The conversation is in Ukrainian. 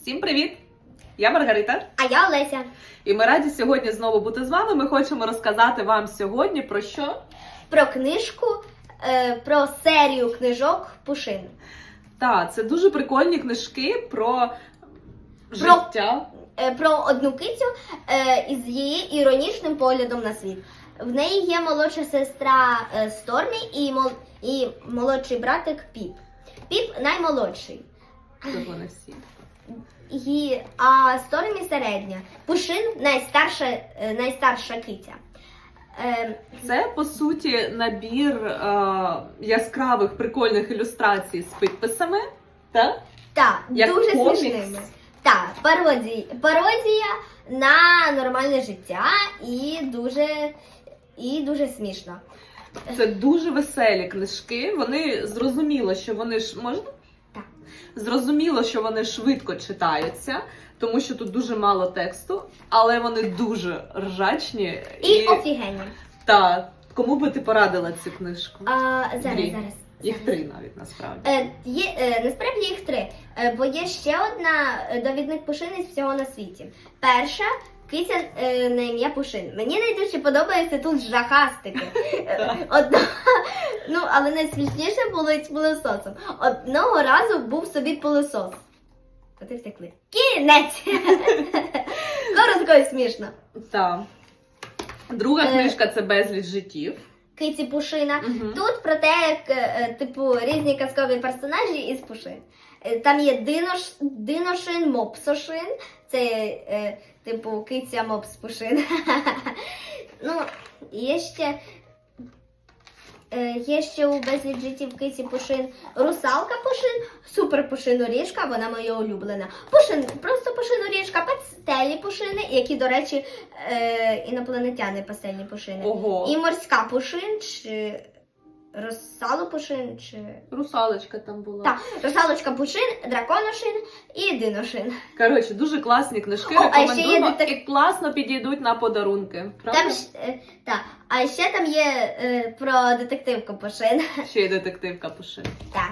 Всім привіт! Я Маргарита, А я Олеся. і ми раді сьогодні знову бути з вами. Ми хочемо розказати вам сьогодні про що? Про книжку, е, про серію книжок Пушин. Так, це дуже прикольні книжки про Про- життя. Е, про одну кицю е, із її іронічним поглядом на світ. В неї є молодша сестра Стормі і, мол, і молодший братик Піп. Піп наймолодший. Тут вони всі. А Стормі середня. Пушин найстарша, е, найстарша киця. Е, Це по суті набір е, яскравих прикольних ілюстрацій з підписами. Так? Так, Як дуже комікс. смішними. Так, пародія, пародія на нормальне життя і дуже, і дуже смішно. Це дуже веселі книжки. Вони зрозуміло, що вони ж можна? Зрозуміло, що вони швидко читаються, тому що тут дуже мало тексту, але вони дуже ржачні. І офігенні. та кому би ти порадила цю книжку? А, зараз, Дві. зараз. Їх три навіть насправді. Е, є, е, насправді їх три, е, бо є ще одна е, довідник Пушин із всього на світі. Перша киця е, на ім'я Пушин. Мені найдужче подобається тут жахастики. Е, Одна, але найсмішніше було з пилососом. Одного разу був собі пилосос. Коти втекли. Кінець! Коротко і смішно. Так. Друга Е. книжка це безліч життів. Киці Пушина. Мгм. Тут про те, як е, типу різні казкові персонажі із Пушин. Е, Там є динош, диношин, мопсошин. Це е, типу киця мопс Пушин. ну, є ще. Е, Є ще у безліч життів киці Пушин русалка Пушин, супер Пушиноріжка, вона моя улюблена. Пушин, просто Пушиноріжка, пастелі Пушини, які, до речі, е, інопланетяни пастельні Пушини. Ого. І морська пушин, чи розсало пушин, чи. Русалочка там була. Так, русалочка пушин, драконошин і диношин. Коротше, дуже класні книжки. О, а ще є Рекомендуємо детек- і класно підійдуть на подарунки. Правда? Там, ж- е, та, а ще там є е, про детективку пушин. Ще й детективка Капушин. Так.